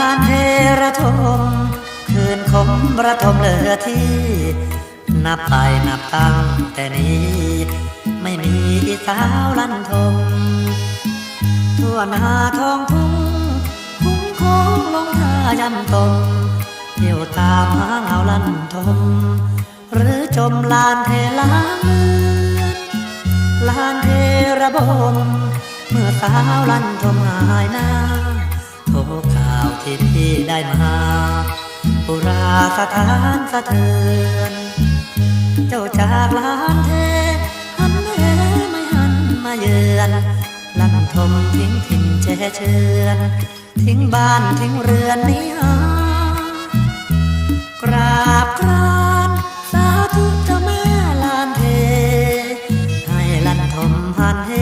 ลานเทระทม คืนคมระทมเหลือที่ นับไปนับตั้งแต่นี้ ไม่มีสาวลันทม ทั่วนาทองทุ่งคุ้งคงลงท่ายำตมเที่ยวตามหาเอาลันทม หรือจมลานเทลางลานเทระบมเมื่อสาวลันทมหายหน้า ได้มาโบราณสถานสะเทือน เจ้าจากลานเทหันเอไม่หันมาเยือนลันทมทิ้งถิ่นแช่เชือนทิ้งบ้านทิ้งเรือนนี้หากราบกรานสาธุเจ้าแม่ลานเทให้ลันทมหันเฮ